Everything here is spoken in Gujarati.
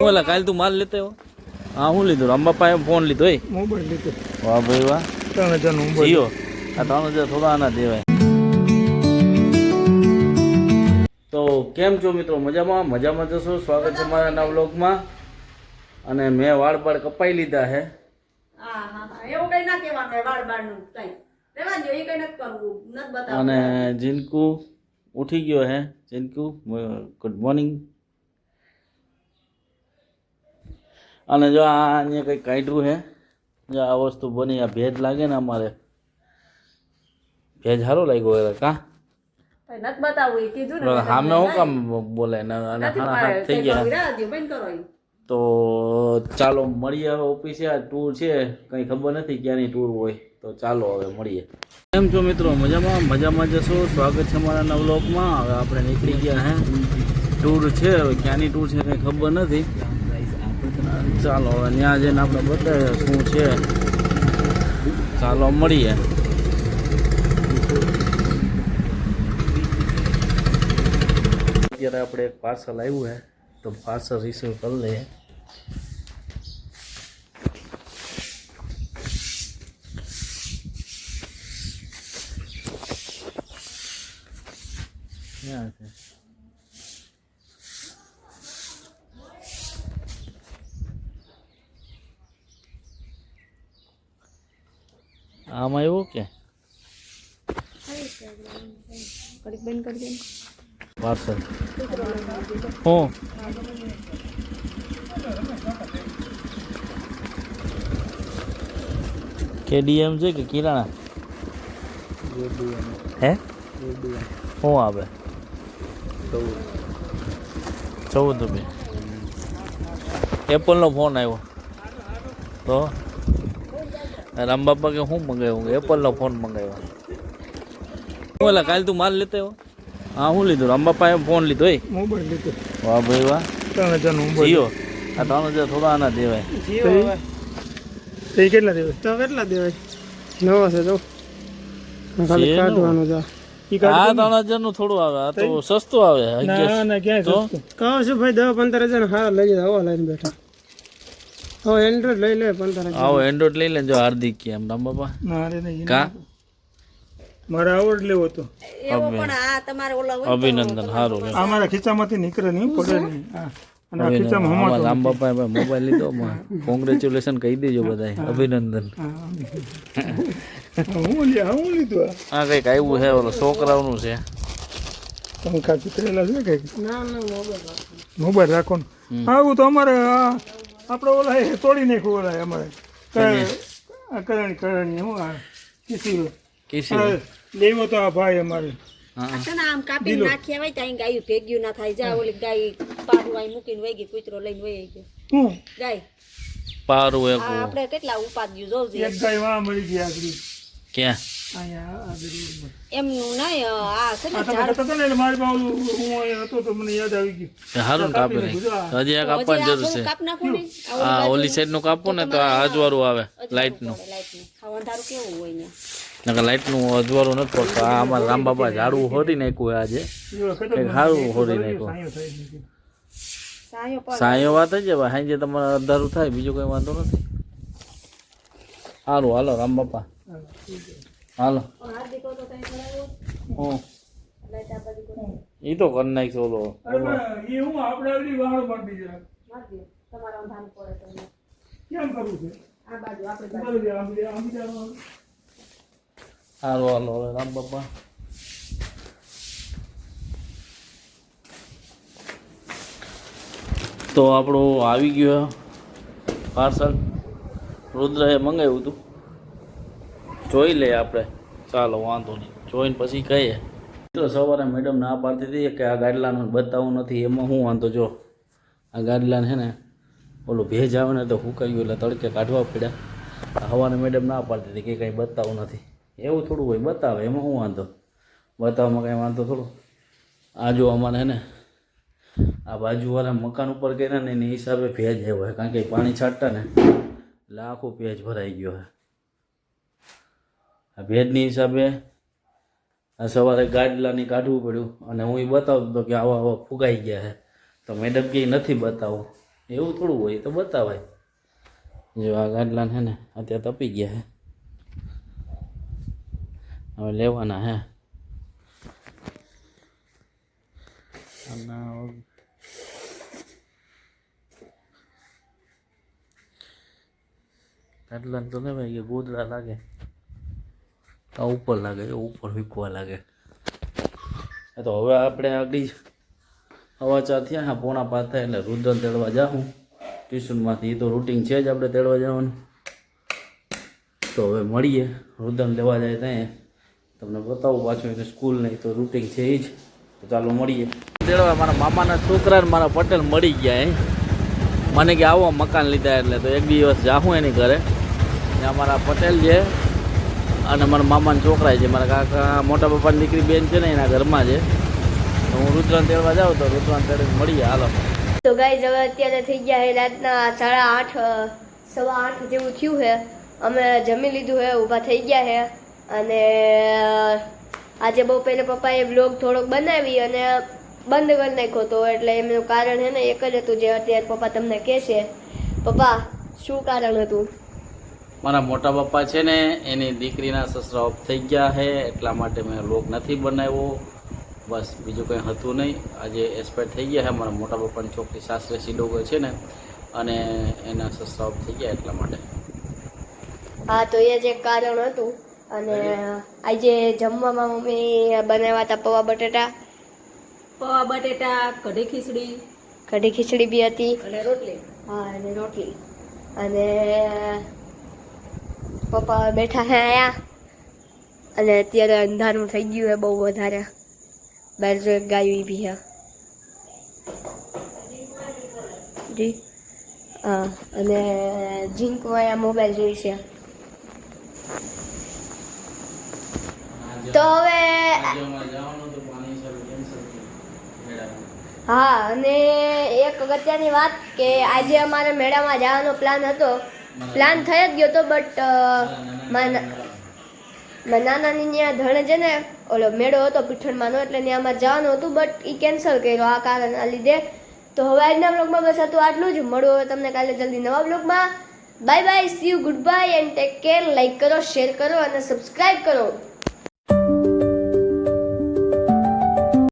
ઓલા કાલ તું માલ લેતો આવ્યો? હા હું લીધું. અંબાપાએ ફોન લીધો એ મોબાઈલ લીધો. વાહ ભાઈ વાહ. ત્રણ હજારનો મોબાઈલ જીઓ આ ત્રણ હજાર થોડા આના દેવાય. તો કેમ છો મિત્રો? મજામાં? મજામાં જશો? સ્વાગત છે મારા નવા બ્લોગમાં અને મેં વાળ બાળ કપાઈ લીધા છે હા ના અને જીનકુ ઉઠી ગયો હે. જીનકુ ગુડ મોર્નિંગ અને જો આ અહીંયા કંઈક કાઢ્યું છે જો આ વસ્તુ બની આ ભેજ લાગે ને અમારે. ભેજ સારો લાગ્યો હોય કા? નથી બતાવવું કીધું ને સામે હું કામ બોલે? ને થઈ ગયા. તો ચાલો મળીએ હવે ઓફિસે. આ ટૂર છે કંઈ ખબર નથી ક્યાંની ટૂર હોય. તો ચાલો હવે મળીએ. કેમ છો મિત્રો? મજામાં? મજામાં જશો? સ્વાગત છે મારા નવલોકમાં હવે આપણે નીકળી ગયા હે. ટૂર છે હવે ક્યાંની ટૂર છે કંઈ ખબર નથી. ચાલો હવે ત્યાં જઈને આપણે બતાવીએ શું છે. ચાલો મળીએ. અત્યારે આપણે એક પાર્સલ આવ્યું છે તો પાર્સલ રિસીવ કરી લઈએ. Yeah, છે? આમાં એવું કે? પાર્સલ. હું? કેડીએમ છે કે કિરાણા? હે? શું આવે ચૌદ રૂપિયા. એપલનો ફોન આવ્યો. તો? રામબાપા કે શું મંગાવ્યું? એપલનો ફોન મંગાવ્યો. ઓલા કાલ તું માલ લેતો આવ્યો? હા હું લીધું. રામબાપાએ ફોન લીધો એ મોબાઈલ લીધો. વાહ ભાઈ વાહ. ત્રણ હજારનો મોબાઈલ જીઓ. આ ત્રણ હજાર થોડા આના દેવાય. તે કેટલા દેવાય? તો કેટલા દેવાય? નવા છે જો. ખાલી કાઢવાનું જા આ ત્રણ હજારનું થોડું આવે. આ તો સસ્તું આવે ના ના ક્યાં સસ્તું? કહો છો ભાઈ દસ પંદર હજાર હારા લઈ જાવ લઈને બેઠા. એન્ડ્રોઈડ લઈ લે આવો એન્ડ્રોઈડ લઈ લેજો હાર્દિક કે એમ રામ બાપા. ના રે નહીં કા? મારે આવડ લેવો હતો એવો પણ આ તમારે ઓલા હોય અભિનંદન સારું આ મારા ખીચામાંથી નીકળે નહીં પડે નહીં. અને આ ખીચામાં હમાતો રામ બાપાએ મોબાઈલ લીધો કોંગ્રેચ્યુલેશન કહી દેજો બધા અભિનંદન. હા, હું લે હું લીધું આ? આ કંઈક આવ્યું છે ઓલો છોકરાઓનું છે. પંખા ચિતરેલા છે કંઈક? ના ના મોબાઈલ મોબાઈલ રાખો ને. આવું તો અમારે આ આપણે ઓલા એ તોડી નાખ્યું ઓલા અમારે. કરણી કરણી હું આ કિસી કિસી લેવો તો આ ભાઈ અમારે. છે ને આમ કાપી નાખ્યા હોય ત્યાં ગાયું ભેગ્યું ના થાય. જા ઓલી ગાય પાડું અહીં મૂકીને વહી ગઈ કૂતરો લઈને વહી ગયો. હું? ગાય. પારું આપણે કેટલા ઉપાદ્યું જોઉં એક ગાય વાં મળી ગઈ આગળ. ક્યાં એમનું નહીં આ છે ને મારી પાસે હું હતો તો મને યાદ આવી ગયું. સારું કાપી નાખ્યું. હજી આ કાપવાની જરૂર છે. આ ઓલી સાઈડનું કાપો ને તો આ અજવાળું આવે લાઈટનું. લાઈટનું આ અંધારું કેવું હોય ને નકર લાઈટનું અજવાળું નથી પડતું. આ અમારા રામ બાપા ઝાડવું હોરી નાખ્યું આજે. કંઈક સારું હોરી નાખ્યું. સાંયો વાત જ હવે સાંજે તમારે અંધારું થાય બીજું કંઈ વાંધો નથી. સારું હાલો રામ બાપા હાલો. હું. એ તો કરી નાખશે ઓલો હાલો હવે રામ બાપા. તો આપણું આવી ગયો પાર્સલ. રુદ્રએ મંગાવ્યું હતું. જોઈ લઈએ આપણે. ચાલો, વાંધો નહીં. જોઈને પછી કહીએ. તો સવારે મેડમ ના પાડતી હતી કે આ ગાડલાનું બતાવવું નથી, એમાં હું વાંધો? જો, આ ગાડલાને છે ને, ઓલું ભેજ આવે ને તો હુકાઈ ગયું એટલે તડકે કાઢવા પડ્યા. હવાને મેડમ ના પાડતી હતી કે કંઈ બતાવવું નથી. એવું થોડું હોય, બતાવે, એમાં શું વાંધો? બતાવવામાં કંઈ વાંધો થોડું? આ જો અમારે હે ને, આ બાજુવાળા મકાન ઉપર કર્યા ને એની હિસાબે ભેજ આવ્યો હોય કારણ કે પાણી છાંટતા ને, એટલે આખું ભેજ ભરાઈ ગયો છે. આ ભેજની હિસાબે આ સવારે ગાડલાની કાઢવું પડ્યું અને હું એ બતાવતો હતો કે આવા આવા ફુગાઈ ગયા છે. તો મેડમ કે નથી બતાવું. એવું થોડું હોય તો બતાવાય. જો આ ગાડલા છે ને, અત્યારે તપી ગયા છે. હવે લેવાના હે અને ગાડલા તો લેવાય કે ગોદડા લાગે. આ ઉપર લાગે ઉપર વીકવા લાગે. તો હવે આપણે આગળ હવા ચા થયા, હા, પોણા પાંચ થાય એટલે રુદ્ર તેડવા જાઉં ટ્યુશનમાંથી એ તો રૂટિન છે જ આપણે તેડવા જવાનું. તો હવે મળીએ રુદ્રને લેવા જાય ત્યાં. તમને બતાવું પાછું, એને સ્કૂલ નહીં તો રૂટિન છે એ જ. તો ચાલો મળીએ. તેડવા મારા મામાના છોકરા મારા પટેલ મળી ગયા એ મને કે આવો મકાન લીધા એટલે તો એક દિવસ જાઉં એની ઘરે. અમારા મારા પટેલ છે અને મારા મામાના છોકરા છે. મારા કાકા, મોટા પપ્પાની દીકરી બેન છે ને એના ઘરમાં છે. તો હું રુદ્રાન તેડવા જાઉં તો રુદ્રાન તેડીને મળીએ. હાલો. તો ગાઈઝ હવે અત્યારે થઈ ગયા છે રાતના સાડા આઠ, સવા આઠ જેવું થયું છે. અમે જમી લીધું છે, ઊભા થઈ ગયા છે. અને આજે બહુ પહેલે પપ્પાએ બ્લોગ થોડોક બનાવી અને બંધ કરી નાખ્યો હતો. એટલે એમનું કારણ છે ને એક જ હતું જે અત્યારે પપ્પા તમને કહેશે. પપ્પા, શું કારણ હતું? મારા મોટા પપ્પા છે ને એની દીકરીના સસરા ઓફ થઈ ગયા છે એટલા માટે મેં લોક નથી બનાવ્યો. બસ બીજું કંઈ હતું નહીં. આજે એક્સપાયર થઈ ગયા છે મારા મોટા પપ્પાની છોકરી સાસરે સીડોગર છે ને અને એના સસરા ઓફ થઈ ગયા એટલા માટે. હા તો એ જ એક કારણ હતું. અને આજે જમવામાં મમ્મી બનાવ્યા હતા પૌવા બટેટા. પૌવા બટેટા કઢી ખીચડી. કઢી ખીચડી બી હતી. અને રોટલી. હા અને રોટલી. અને પપ્પા બેઠા છે આયા અને અત્યારે અંધારું થઈ ગયું છે, બહુ વધારે. બહાર જો એક ગાયું બી છે. જી. હા, અને જીંકમાં મોબાઈલ જોઈ છે. તો હવે હા, અને એક અગત્યની વાત કે આજે અમારે મેળામાં જવાનો પ્લાન હતો. પ્લાન થઈ જ ગયો હતો બટ મારા નાનાની ત્યાં ધણે છે ને ઓલો મેળો હતો પીઠણમાંનો એટલે ત્યાં અમારે જવાનું હતું બટ એ કેન્સલ કર્યો આ કારણના લીધે. તો હવે આજના બ્લોગમાં બસ હતું આટલું જ. મળ્યું હવે તમને કાલે જલ્દી નવા બ્લોગમાં bye bye see you goodbye and take care like કરો શેર કરો અને સબસ્ક્રાઈબ કરો.